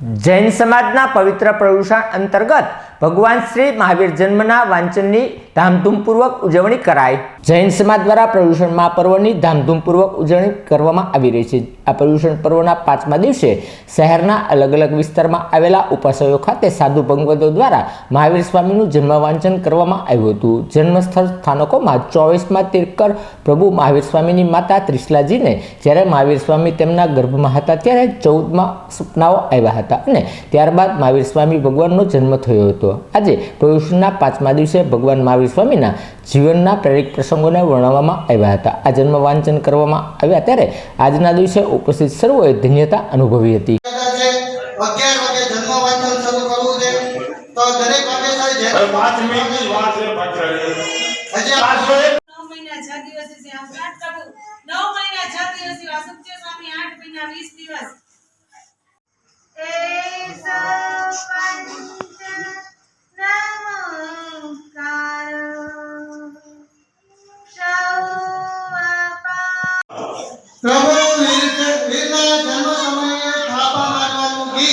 જૈન સમાજના પવિત્ર પ્રદૂષણ અંતર્ગત ભગવાન શ્રી મહાવીર જન્મના વાંચનની ધામધૂમપૂર્વક ઉજવણી કરાઈ. જૈન સમાજ દ્વારા પ્રદૂષણ મહાપર્વની ધામધૂમપૂર્વક ઉજવણી કરવામાં આવી રહી છે. આ પ્રદૂષણ પર્વના પાંચમા દિવસે શહેરના અલગ અલગ વિસ્તારમાં આવેલા ઉપાસયો ખાતે સાધુ ભગવતો દ્વારા મહાવીર સ્વામીનું જન્મ વાંચન કરવામાં આવ્યું હતું. જન્મસ્થળ સ્થાનકોમાં ચોવીસમાં તીર્કર પ્રભુ મહાવીર સ્વામીની માતા ત્રિશલાજીને જ્યારે મહાવીર સ્વામી તેમના ગર્ભમાં હતા ત્યારે ચૌદમાં સપનાઓ આવ્યા હતા અને ત્યારબાદ મહાવીર સ્વામી ભગવાનનો જન્મ થયો હતો. આજે પ્રદૂષણના પાંચમા દિવસે ભગવાન મહાવીર સ્વામીના જીવનના પ્રેરિક પ્રસંગોને વર્ણવવામાં આવ્યા હતા. આ જન્મ વાંચન કરવામાં આવ્યા ત્યારે આજના દિવસે ઉપસ્થિત સર્વોએ ધન્યતા અનુભવી હતી. છે. અગિયાર વાગે જન્મ ప్రభు వీరిన జన్మ సమయ స్థాపనాకి